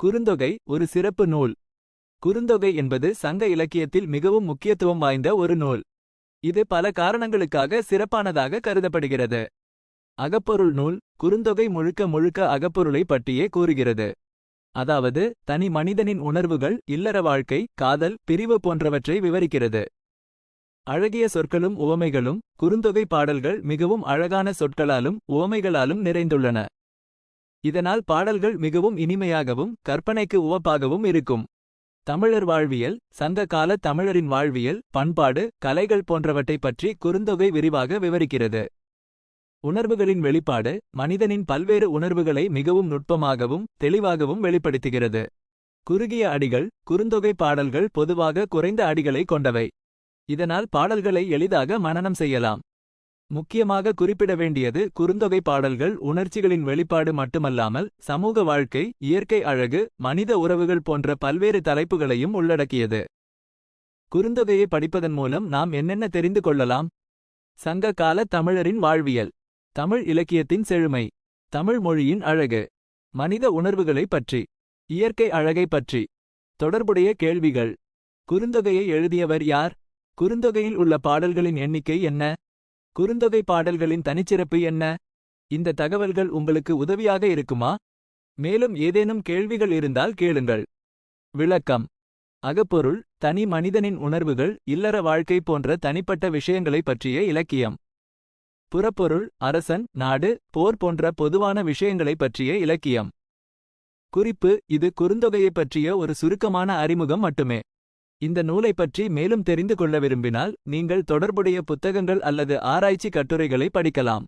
குறுந்தொகை ஒரு சிறப்பு நூல். குறுந்தொகை என்பது சங்க இலக்கியத்தில் மிகவும் முக்கியத்துவம் வாய்ந்த ஒரு நூல். இது பல காரணங்களுக்காக சிறப்பானதாக கருதப்படுகிறது. அகப்பொருள் நூல் குறுந்தொகை முழுக்க முழுக்க அகப்பொருளை பற்றியே கூறுகிறது. அதாவது தனி மனிதனின் உணர்வுகள் இல்லற வாழ்க்கை காதல் பிரிவு போன்றவற்றை விவரிக்கிறது. அழகிய சொற்களும் உவமைகளும் குறுந்தொகை பாடல்கள் மிகவும் அழகான சொற்களாலும் உவமைகளாலும் நிறைந்துள்ளன. இதனால் பாடல்கள் மிகவும் இனிமையாகவும் கற்பனைக்கு உவப்பாகவும் இருக்கும். தமிழர் வாழ்வியல் சங்க கால தமிழரின் வாழ்வியல் பண்பாடு கலைகள் போன்றவற்றைப் பற்றி குறுந்தொகை விரிவாக விவரிக்கிறது. உணர்வுகளின் வெளிப்பாடு மனிதனின் பல்வேறு உணர்வுகளை மிகவும் நுட்பமாகவும் தெளிவாகவும் வெளிப்படுத்துகிறது. குறுகிய அடிகள் குறுந்தொகை பாடல்கள் பொதுவாக குறைந்த அடிகளை கொண்டவை. இதனால் பாடல்களை எளிதாக மனனம் செய்யலாம். முக்கியமாக குறிப்பிட வேண்டியது குறுந்தொகை பாடல்கள் உணர்ச்சிகளின் வெளிப்பாடு மட்டுமல்லாமல் சமூக வாழ்க்கை இயற்கை அழகு மனித உறவுகள் போன்ற பல்வேறு தலைப்புகளையும் உள்ளடக்கியது. குறுந்தொகையை படிப்பதன் மூலம் நாம் என்னென்ன தெரிந்து கொள்ளலாம்? சங்க கால தமிழரின் வாழ்வியல். தமிழ் இலக்கியத்தின் செழுமை. தமிழ் மொழியின் அழகு. மனித உணர்வுகளைப் பற்றி. இயற்கை அழகை பற்றி. தொடர்புடைய கேள்விகள். குறுந்தொகையை எழுதியவர் யார்? குறுந்தொகையில் உள்ள பாடல்களின் எண்ணிக்கை என்ன? குறுந்தொகை பாடல்களின் தனிச்சிறப்பு என்ன? இந்த தகவல்கள் உங்களுக்கு உதவியாக இருக்குமா? மேலும் ஏதேனும் கேள்விகள் இருந்தால் கேளுங்கள். விளக்கம். அகப்பொருள் தனி மனிதனின் உணர்வுகள் இல்லற வாழ்க்கை போன்ற தனிப்பட்ட விஷயங்களைப் பற்றிய இலக்கியம். புறப்பொருள் அரசன் நாடு போர் போன்ற பொதுவான விஷயங்களைப் பற்றிய இலக்கியம். குறிப்பு இது குறுந்தொகையைப் பற்றிய ஒரு சுருக்கமான அறிமுகம் மட்டுமே. இந்த நூலைப் பற்றி மேலும் தெரிந்து கொள்ள விரும்பினால் நீங்கள் தொடர்புடைய புத்தகங்கள் அல்லது ஆராய்ச்சி கட்டுரைகளை படிக்கலாம்.